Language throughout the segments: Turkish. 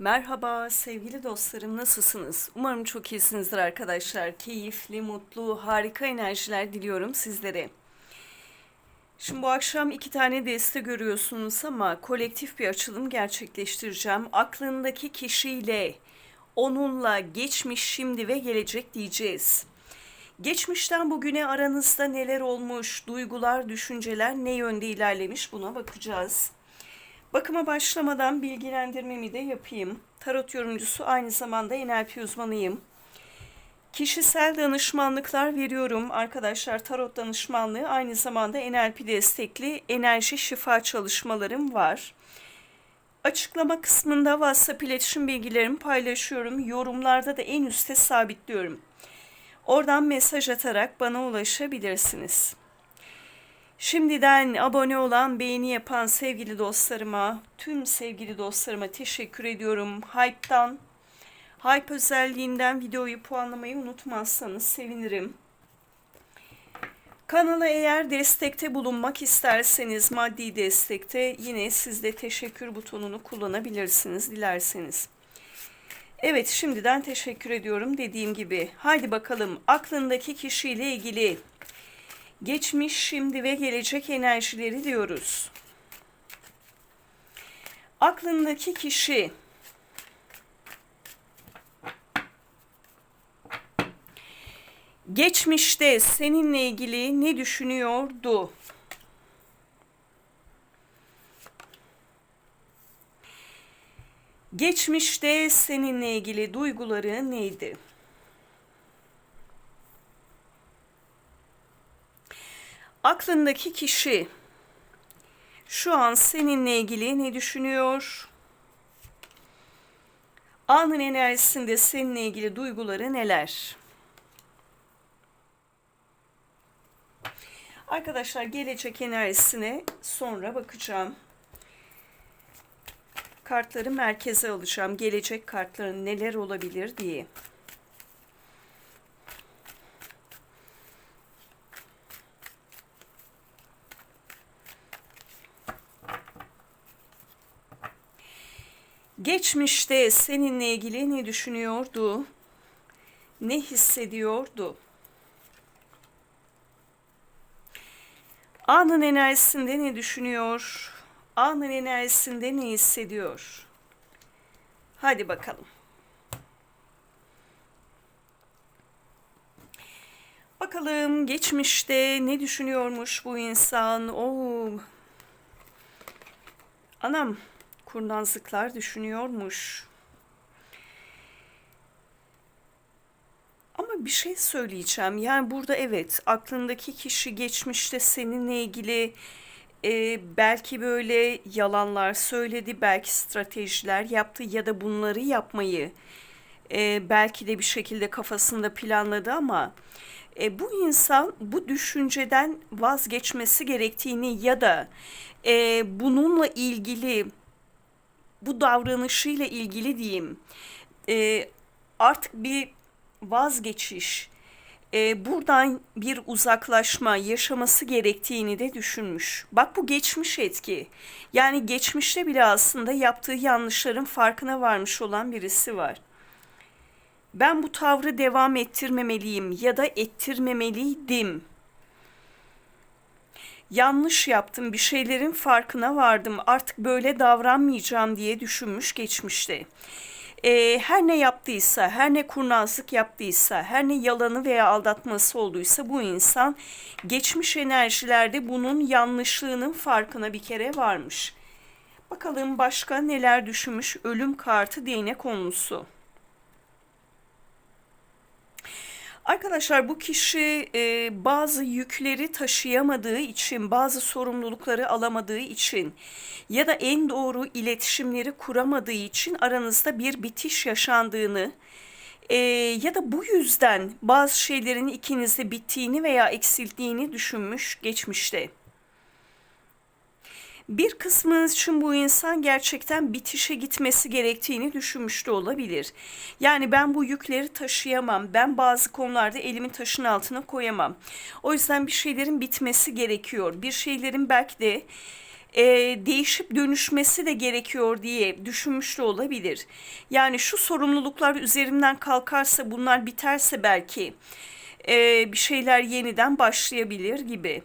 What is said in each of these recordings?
Merhaba sevgili dostlarım nasılsınız? Umarım çok iyisinizdir arkadaşlar. Keyifli, mutlu, harika enerjiler diliyorum sizlere. Şimdi bu akşam iki tane deste görüyorsunuz ama kolektif bir açılım gerçekleştireceğim. Aklındaki kişiyle, onunla geçmiş, şimdi ve gelecek diyeceğiz. Geçmişten bugüne aranızda neler olmuş, duygular, düşünceler ne yönde ilerlemiş buna bakacağız. Bakıma başlamadan bilgilendirmemi de yapayım. Tarot yorumcusu aynı zamanda NLP uzmanıyım. Kişisel danışmanlıklar veriyorum arkadaşlar. Tarot danışmanlığı aynı zamanda NLP destekli enerji şifa çalışmalarım var. Açıklama kısmında WhatsApp iletişim bilgilerimi paylaşıyorum. Yorumlarda da en üste sabitliyorum. Oradan mesaj atarak bana ulaşabilirsiniz. Şimdiden abone olan, beğeni yapan sevgili dostlarıma, tüm sevgili dostlarıma teşekkür ediyorum. Hype'dan, Hype özelliğinden videoyu puanlamayı unutmazsanız sevinirim. Kanala eğer destekte bulunmak isterseniz, maddi destekte yine siz de teşekkür butonunu kullanabilirsiniz dilerseniz. Evet şimdiden teşekkür ediyorum dediğim gibi. Haydi bakalım aklındaki kişiyle ilgili geçmiş, şimdi ve gelecek enerjileri diyoruz. Aklındaki kişi geçmişte seninle ilgili ne düşünüyordu? Geçmişte seninle ilgili duyguları neydi? Aklındaki kişi şu an seninle ilgili ne düşünüyor? Anın enerjisinde seninle ilgili duyguları neler? Arkadaşlar gelecek enerjisine sonra bakacağım. Kartları merkeze alacağım. Gelecek kartların neler olabilir diye. Geçmişte seninle ilgili ne düşünüyordu? Ne hissediyordu? Anın enerjisinde ne düşünüyor? Anın enerjisinde ne hissediyor? Hadi bakalım. Bakalım geçmişte ne düşünüyormuş bu insan? Oo. Anam kurnazlıklar düşünüyormuş. Ama bir şey söyleyeceğim. Yani burada evet aklındaki kişi geçmişte seninle ilgili e, belki böyle yalanlar söyledi, belki stratejiler yaptı ya da bunları yapmayı e, belki de bir şekilde kafasında planladı ama e, bu insan bu düşünceden vazgeçmesi gerektiğini ya da e, bununla ilgili bu davranışıyla ilgili diyeyim e, artık bir vazgeçiş e, buradan bir uzaklaşma yaşaması gerektiğini de düşünmüş. Bak bu geçmiş etki. Yani geçmişte bile aslında yaptığı yanlışların farkına varmış olan birisi var. Ben bu tavrı devam ettirmemeliyim ya da ettirmemeliydim. Yanlış yaptım, bir şeylerin farkına vardım. Artık böyle davranmayacağım diye düşünmüş geçmişte e, her ne yaptıysa, her ne kurnazlık yaptıysa, her ne yalanı veya aldatması olduysa bu insan geçmiş enerjilerde bunun yanlışlığının farkına bir kere varmış. Bakalım başka neler düşünmüş ölüm kartı değnek konusu. Arkadaşlar bu kişi e, bazı yükleri taşıyamadığı için, bazı sorumlulukları alamadığı için ya da en doğru iletişimleri kuramadığı için aranızda bir bitiş yaşandığını e, ya da bu yüzden bazı şeylerin ikinizde bittiğini veya eksildiğini düşünmüş geçmişte. Bir kısmınız için bu insan gerçekten bitişe gitmesi gerektiğini düşünmüş de olabilir. Yani ben bu yükleri taşıyamam. Ben bazı konularda elimi taşın altına koyamam. O yüzden bir şeylerin bitmesi gerekiyor. Bir şeylerin belki de e, değişip dönüşmesi de gerekiyor diye düşünmüş de olabilir. Yani şu sorumluluklar üzerimden kalkarsa bunlar biterse belki e, bir şeyler yeniden başlayabilir gibi.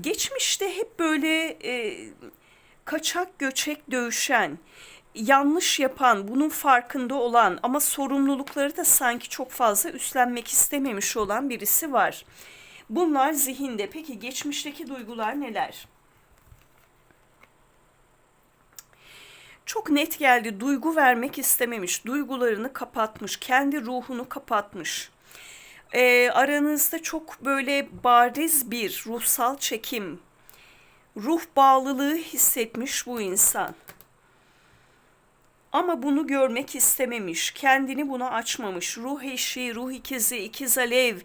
Geçmişte hep böyle e, kaçak göçek dövüşen, yanlış yapan, bunun farkında olan ama sorumlulukları da sanki çok fazla üstlenmek istememiş olan birisi var. Bunlar zihinde. Peki geçmişteki duygular neler? Çok net geldi. Duygu vermek istememiş. Duygularını kapatmış. Kendi ruhunu kapatmış. E, aranızda çok böyle bariz bir ruhsal çekim, ruh bağlılığı hissetmiş bu insan. Ama bunu görmek istememiş, kendini buna açmamış. Ruh eşi, ruh ikizi, ikiz alev,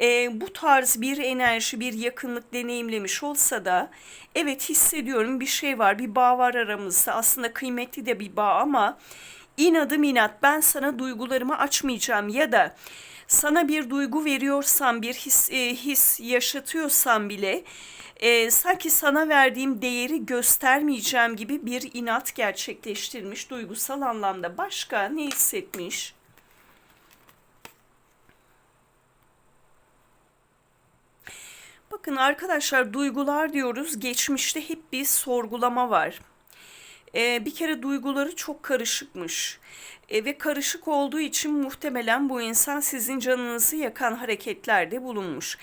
e, bu tarz bir enerji, bir yakınlık deneyimlemiş olsa da evet hissediyorum bir şey var, bir bağ var aramızda. Aslında kıymetli de bir bağ ama inadım inat ben sana duygularımı açmayacağım ya da sana bir duygu veriyorsam, bir his, e, his yaşatıyorsam bile e, sanki sana verdiğim değeri göstermeyeceğim gibi bir inat gerçekleştirmiş duygusal anlamda. Başka ne hissetmiş? Bakın arkadaşlar duygular diyoruz. Geçmişte hep bir sorgulama var. Ee, bir kere duyguları çok karışıkmış. Ve karışık olduğu için muhtemelen bu insan sizin canınızı yakan hareketlerde bulunmuş.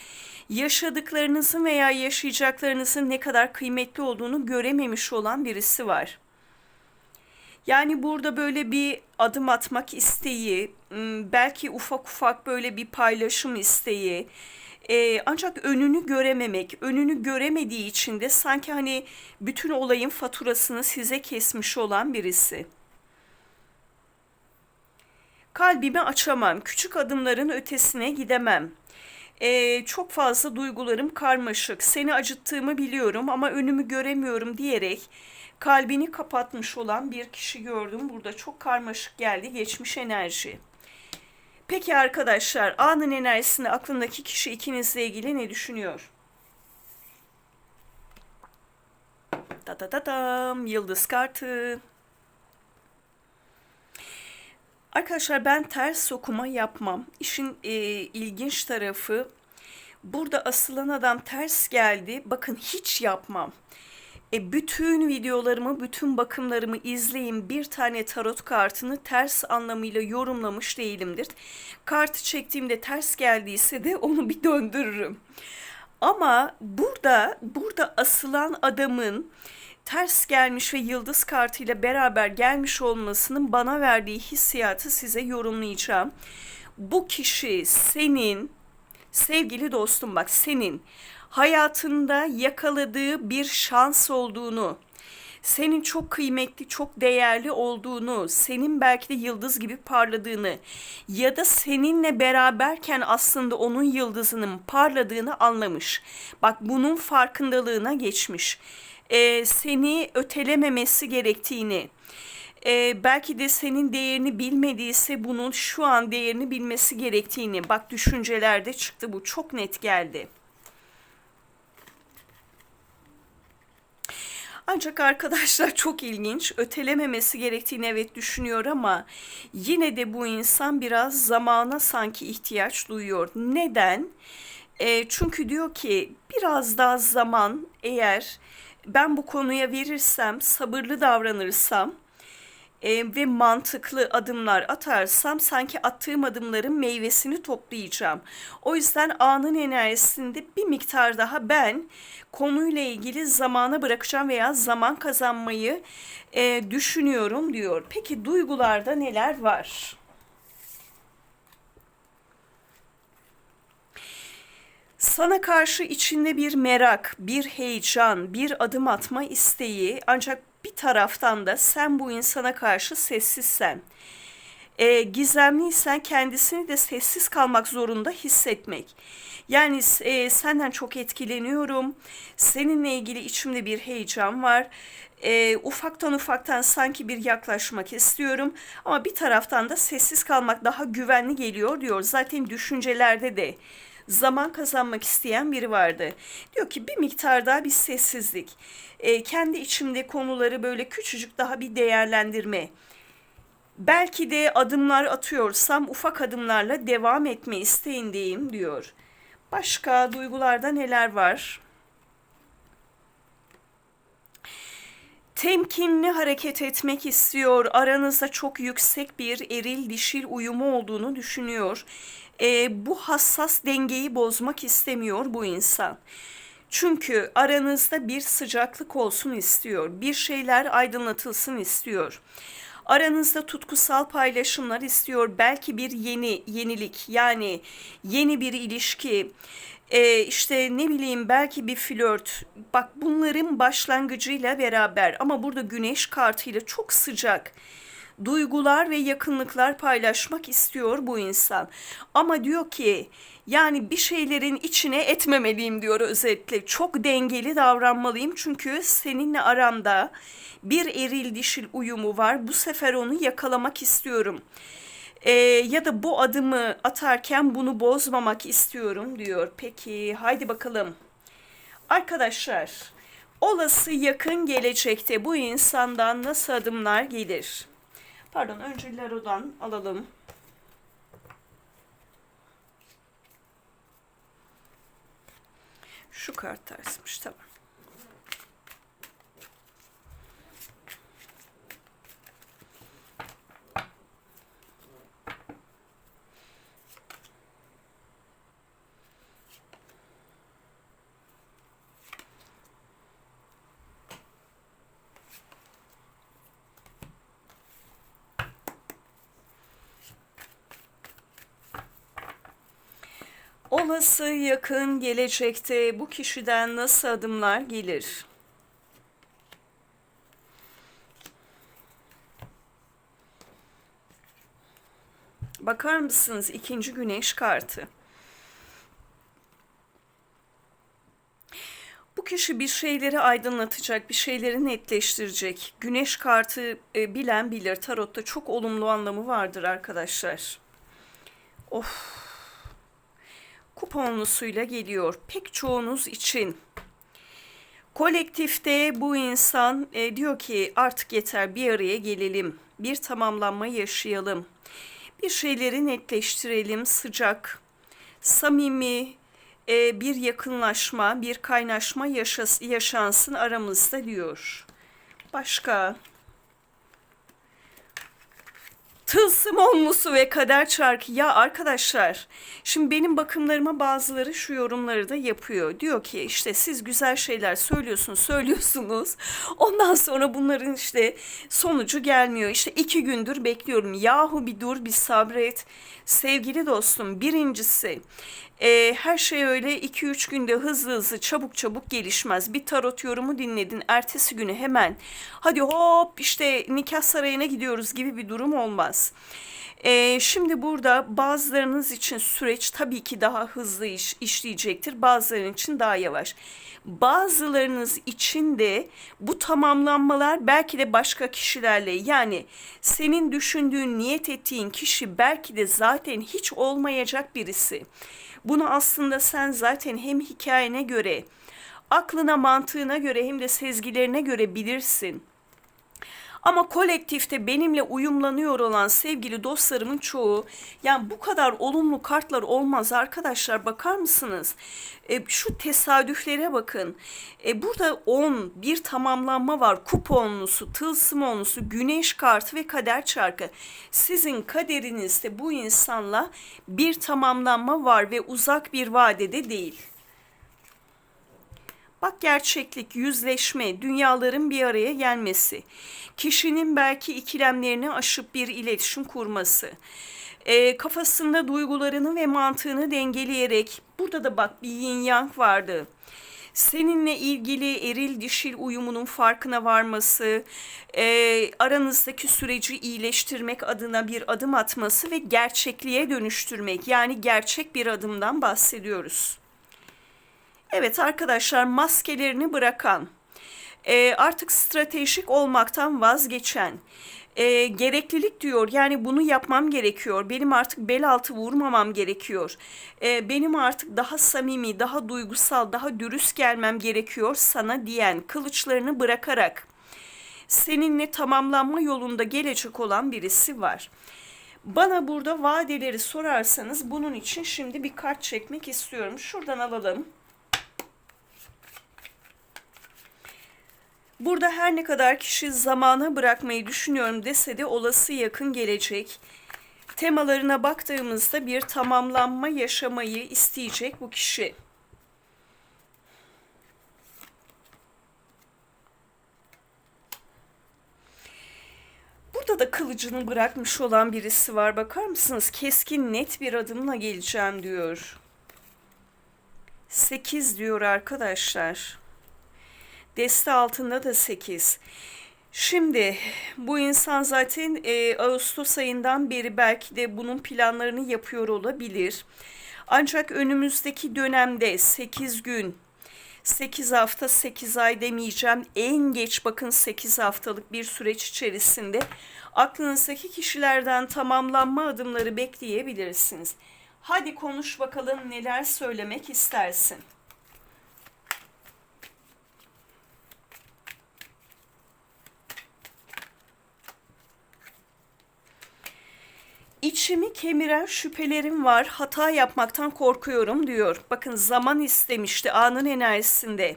Yaşadıklarınızın veya yaşayacaklarınızın ne kadar kıymetli olduğunu görememiş olan birisi var. Yani burada böyle bir adım atmak isteği, belki ufak ufak böyle bir paylaşım isteği, e, ancak önünü görememek, önünü göremediği için de sanki hani bütün olayın faturasını size kesmiş olan birisi. Kalbimi açamam, küçük adımların ötesine gidemem. Ee, çok fazla duygularım karmaşık, seni acıttığımı biliyorum ama önümü göremiyorum diyerek kalbini kapatmış olan bir kişi gördüm. Burada çok karmaşık geldi geçmiş enerji. Peki arkadaşlar anın enerjisinde aklındaki kişi ikinizle ilgili ne düşünüyor? Ta ta ta tam yıldız kartı. Arkadaşlar ben ters okuma yapmam. İşin e, ilginç tarafı burada asılan adam ters geldi. Bakın hiç yapmam. E, bütün videolarımı, bütün bakımlarımı izleyin. Bir tane tarot kartını ters anlamıyla yorumlamış değilimdir. Kartı çektiğimde ters geldiyse de onu bir döndürürüm. Ama burada burada asılan adamın ters gelmiş ve yıldız kartıyla beraber gelmiş olmasının bana verdiği hissiyatı size yorumlayacağım. Bu kişi senin sevgili dostum bak senin hayatında yakaladığı bir şans olduğunu, senin çok kıymetli, çok değerli olduğunu, senin belki de yıldız gibi parladığını ya da seninle beraberken aslında onun yıldızının parladığını anlamış. Bak bunun farkındalığına geçmiş e, seni ötelememesi gerektiğini, e, belki de senin değerini bilmediyse bunun şu an değerini bilmesi gerektiğini, bak düşüncelerde çıktı bu çok net geldi. Ancak arkadaşlar çok ilginç. Ötelememesi gerektiğini evet düşünüyor ama yine de bu insan biraz zamana sanki ihtiyaç duyuyor. Neden? E, çünkü diyor ki biraz daha zaman eğer ben bu konuya verirsem, sabırlı davranırsam e, ve mantıklı adımlar atarsam sanki attığım adımların meyvesini toplayacağım. O yüzden anın enerjisinde bir miktar daha ben konuyla ilgili zamana bırakacağım veya zaman kazanmayı e, düşünüyorum diyor. Peki duygularda neler var? Sana karşı içinde bir merak, bir heyecan, bir adım atma isteği ancak bir taraftan da sen bu insana karşı sessizsen, e, gizemliysen kendisini de sessiz kalmak zorunda hissetmek. Yani e, senden çok etkileniyorum, seninle ilgili içimde bir heyecan var, e, ufaktan ufaktan sanki bir yaklaşmak istiyorum ama bir taraftan da sessiz kalmak daha güvenli geliyor diyor. Zaten düşüncelerde de zaman kazanmak isteyen biri vardı. Diyor ki bir miktar daha bir sessizlik. E, kendi içimde konuları böyle küçücük daha bir değerlendirme. Belki de adımlar atıyorsam ufak adımlarla devam etme isteğindeyim diyor. Başka duygularda neler var? Temkinli hareket etmek istiyor. Aranızda çok yüksek bir eril dişil uyumu olduğunu düşünüyor. E, bu hassas dengeyi bozmak istemiyor bu insan. Çünkü aranızda bir sıcaklık olsun istiyor. Bir şeyler aydınlatılsın istiyor. Aranızda tutkusal paylaşımlar istiyor. Belki bir yeni yenilik yani yeni bir ilişki, e, işte ne bileyim belki bir flört. Bak bunların başlangıcıyla beraber ama burada güneş kartıyla çok sıcak duygular ve yakınlıklar paylaşmak istiyor bu insan. Ama diyor ki yani bir şeylerin içine etmemeliyim diyor özetle. Çok dengeli davranmalıyım çünkü seninle aramda bir eril dişil uyumu var. Bu sefer onu yakalamak istiyorum. Ee, ya da bu adımı atarken bunu bozmamak istiyorum diyor. Peki haydi bakalım. Arkadaşlar olası yakın gelecekte bu insandan nasıl adımlar gelir? Pardon önce Laro'dan alalım. Şu kart tersmiş tamam. Olası yakın gelecekte bu kişiden nasıl adımlar gelir? Bakar mısınız ikinci güneş kartı? Bu kişi bir şeyleri aydınlatacak, bir şeyleri netleştirecek. Güneş kartı e, bilen bilir. Tarotta çok olumlu anlamı vardır arkadaşlar. Of kuponlusuyla geliyor. Pek çoğunuz için. Kolektifte bu insan e, diyor ki artık yeter bir araya gelelim. Bir tamamlanma yaşayalım. Bir şeyleri netleştirelim. Sıcak, samimi, e, bir yakınlaşma, bir kaynaşma yaşas, yaşansın aramızda diyor. Başka Tılsım onlusu ve kader çarkı. Ya arkadaşlar şimdi benim bakımlarıma bazıları şu yorumları da yapıyor. Diyor ki işte siz güzel şeyler söylüyorsunuz söylüyorsunuz. Ondan sonra bunların işte sonucu gelmiyor. İşte iki gündür bekliyorum. Yahu bir dur bir sabret. Sevgili dostum birincisi e, her şey öyle 2-3 günde hızlı hızlı çabuk çabuk gelişmez. Bir tarot yorumu dinledin ertesi günü hemen hadi hop işte nikah sarayına gidiyoruz gibi bir durum olmaz. Ee, şimdi burada bazılarınız için süreç tabii ki daha hızlı iş, işleyecektir. Bazılarının için daha yavaş. Bazılarınız için de bu tamamlanmalar belki de başka kişilerle yani senin düşündüğün, niyet ettiğin kişi belki de zaten hiç olmayacak birisi. Bunu aslında sen zaten hem hikayene göre, aklına, mantığına göre hem de sezgilerine göre bilirsin. Ama kolektifte benimle uyumlanıyor olan sevgili dostlarımın çoğu yani bu kadar olumlu kartlar olmaz arkadaşlar bakar mısınız? E, şu tesadüflere bakın. E, burada 10 bir tamamlanma var. Kuponlusu, tılsım onlusu, güneş kartı ve kader çarkı. Sizin kaderinizde bu insanla bir tamamlanma var ve uzak bir vadede değil. Bak gerçeklik, yüzleşme, dünyaların bir araya gelmesi, kişinin belki ikilemlerini aşıp bir iletişim kurması, e, kafasında duygularını ve mantığını dengeleyerek, burada da bak bir yin yang vardı. Seninle ilgili eril dişil uyumunun farkına varması, e, aranızdaki süreci iyileştirmek adına bir adım atması ve gerçekliğe dönüştürmek. Yani gerçek bir adımdan bahsediyoruz. Evet arkadaşlar maskelerini bırakan, e, artık stratejik olmaktan vazgeçen, e, gereklilik diyor yani bunu yapmam gerekiyor. Benim artık bel altı vurmamam gerekiyor. E, benim artık daha samimi, daha duygusal, daha dürüst gelmem gerekiyor sana diyen kılıçlarını bırakarak seninle tamamlanma yolunda gelecek olan birisi var. Bana burada vadeleri sorarsanız bunun için şimdi bir kart çekmek istiyorum. Şuradan alalım. Burada her ne kadar kişi zamana bırakmayı düşünüyorum dese de olası yakın gelecek temalarına baktığımızda bir tamamlanma yaşamayı isteyecek bu kişi. Burada da kılıcını bırakmış olan birisi var. Bakar mısınız? Keskin net bir adımla geleceğim diyor. 8 diyor arkadaşlar. Deste altında da 8. Şimdi bu insan zaten e, Ağustos ayından beri belki de bunun planlarını yapıyor olabilir. Ancak önümüzdeki dönemde 8 gün, 8 hafta, 8 ay demeyeceğim. En geç bakın 8 haftalık bir süreç içerisinde aklınızdaki kişilerden tamamlanma adımları bekleyebilirsiniz. Hadi konuş bakalım neler söylemek istersin. İçimi kemiren şüphelerim var. Hata yapmaktan korkuyorum diyor. Bakın zaman istemişti anın enerjisinde.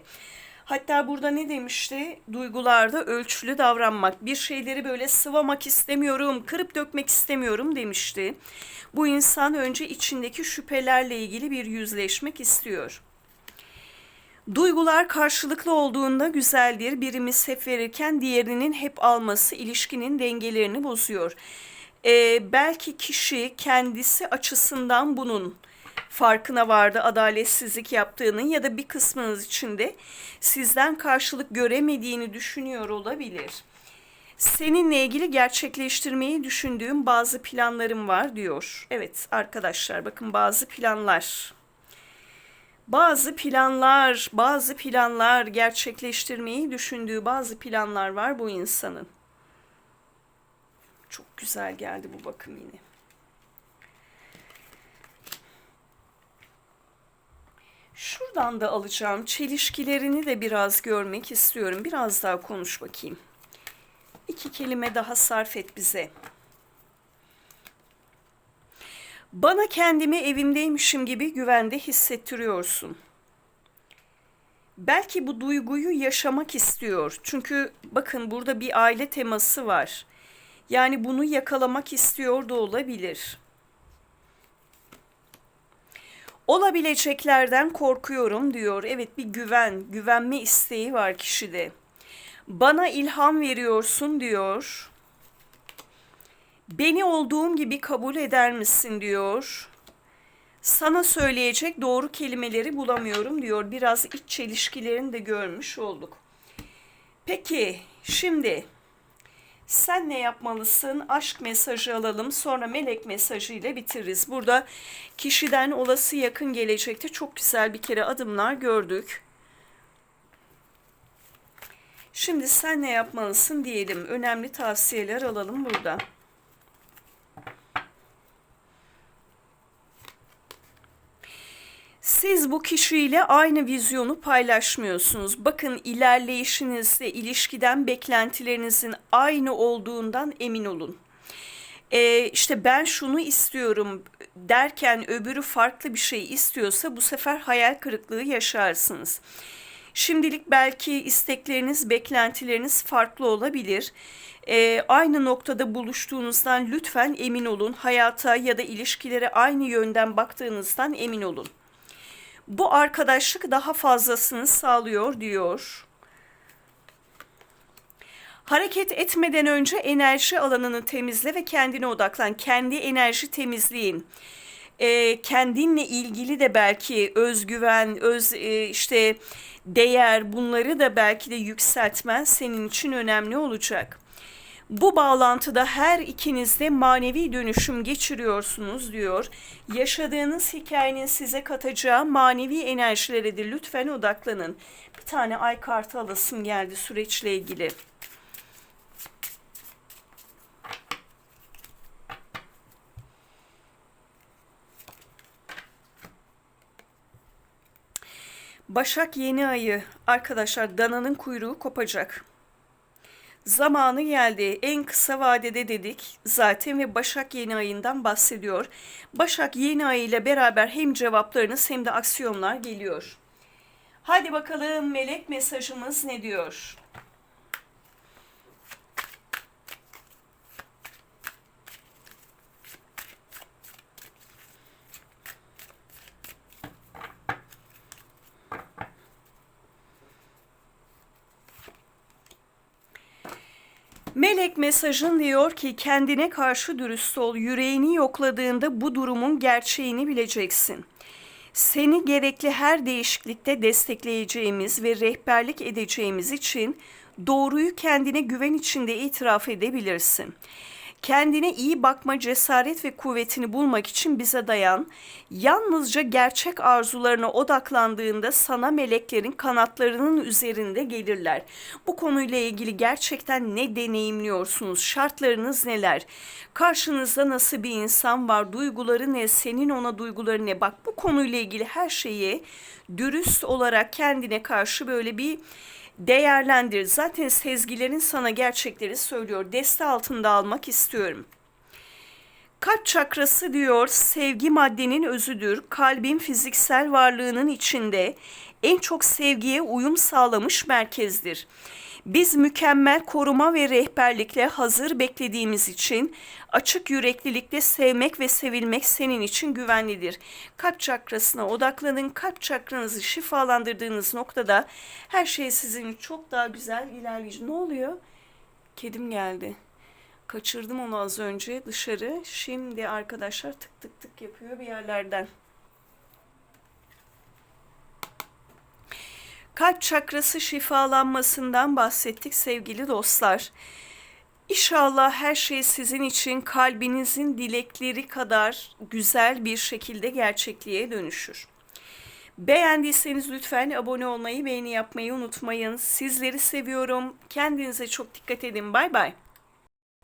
Hatta burada ne demişti? Duygularda ölçülü davranmak. Bir şeyleri böyle sıvamak istemiyorum, kırıp dökmek istemiyorum demişti. Bu insan önce içindeki şüphelerle ilgili bir yüzleşmek istiyor. Duygular karşılıklı olduğunda güzeldir. Birimiz hep verirken diğerinin hep alması ilişkinin dengelerini bozuyor. Ee, belki kişi kendisi açısından bunun farkına vardı adaletsizlik yaptığının ya da bir kısmınız içinde sizden karşılık göremediğini düşünüyor olabilir. Seninle ilgili gerçekleştirmeyi düşündüğüm bazı planlarım var diyor. Evet arkadaşlar bakın bazı planlar. Bazı planlar, bazı planlar gerçekleştirmeyi düşündüğü bazı planlar var bu insanın. Çok güzel geldi bu bakım yine. Şuradan da alacağım. Çelişkilerini de biraz görmek istiyorum. Biraz daha konuş bakayım. İki kelime daha sarf et bize. Bana kendimi evimdeymişim gibi güvende hissettiriyorsun. Belki bu duyguyu yaşamak istiyor. Çünkü bakın burada bir aile teması var. Yani bunu yakalamak istiyor da olabilir. Olabileceklerden korkuyorum diyor. Evet bir güven, güvenme isteği var kişide. Bana ilham veriyorsun diyor. Beni olduğum gibi kabul eder misin diyor. Sana söyleyecek doğru kelimeleri bulamıyorum diyor. Biraz iç çelişkilerini de görmüş olduk. Peki şimdi sen ne yapmalısın? Aşk mesajı alalım. Sonra melek mesajı ile bitiririz. Burada kişiden olası yakın gelecekte çok güzel bir kere adımlar gördük. Şimdi sen ne yapmalısın diyelim. Önemli tavsiyeler alalım burada. Siz bu kişiyle aynı vizyonu paylaşmıyorsunuz. Bakın ilerleyişinizde ilişkiden beklentilerinizin aynı olduğundan emin olun. Ee, işte ben şunu istiyorum derken öbürü farklı bir şey istiyorsa bu sefer hayal kırıklığı yaşarsınız. Şimdilik belki istekleriniz, beklentileriniz farklı olabilir. Ee, aynı noktada buluştuğunuzdan lütfen emin olun. Hayata ya da ilişkilere aynı yönden baktığınızdan emin olun. Bu arkadaşlık daha fazlasını sağlıyor diyor. Hareket etmeden önce enerji alanını temizle ve kendine odaklan. Kendi enerji temizliğin. E, kendinle ilgili de belki özgüven, öz e, işte değer bunları da belki de yükseltmen senin için önemli olacak. Bu bağlantıda her ikiniz de manevi dönüşüm geçiriyorsunuz diyor. Yaşadığınız hikayenin size katacağı manevi enerjilere de lütfen odaklanın. Bir tane ay kartı alasım geldi süreçle ilgili. Başak yeni ayı arkadaşlar dananın kuyruğu kopacak. Zamanı geldi. En kısa vadede dedik zaten ve Başak yeni ayından bahsediyor. Başak yeni ayı ile beraber hem cevaplarınız hem de aksiyonlar geliyor. Hadi bakalım melek mesajımız ne diyor? Melek mesajın diyor ki kendine karşı dürüst ol. Yüreğini yokladığında bu durumun gerçeğini bileceksin. Seni gerekli her değişiklikte destekleyeceğimiz ve rehberlik edeceğimiz için doğruyu kendine güven içinde itiraf edebilirsin. Kendine iyi bakma cesaret ve kuvvetini bulmak için bize dayan. Yalnızca gerçek arzularına odaklandığında sana meleklerin kanatlarının üzerinde gelirler. Bu konuyla ilgili gerçekten ne deneyimliyorsunuz? Şartlarınız neler? Karşınızda nasıl bir insan var? Duyguları ne? Senin ona duyguları ne? Bak bu konuyla ilgili her şeyi dürüst olarak kendine karşı böyle bir değerlendir. Zaten sezgilerin sana gerçekleri söylüyor. Deste altında almak istiyorum. Kalp çakrası diyor sevgi maddenin özüdür. Kalbin fiziksel varlığının içinde en çok sevgiye uyum sağlamış merkezdir. Biz mükemmel koruma ve rehberlikle hazır beklediğimiz için açık yüreklilikte sevmek ve sevilmek senin için güvenlidir. Kalp çakrasına odaklanın. Kalp çakranızı şifalandırdığınız noktada her şey sizin çok daha güzel ilerleyecek. Ne oluyor? Kedim geldi. Kaçırdım onu az önce dışarı. Şimdi arkadaşlar tık tık tık yapıyor bir yerlerden. Kalp çakrası şifalanmasından bahsettik sevgili dostlar. İnşallah her şey sizin için kalbinizin dilekleri kadar güzel bir şekilde gerçekliğe dönüşür. Beğendiyseniz lütfen abone olmayı, beğeni yapmayı unutmayın. Sizleri seviyorum. Kendinize çok dikkat edin. Bay bay.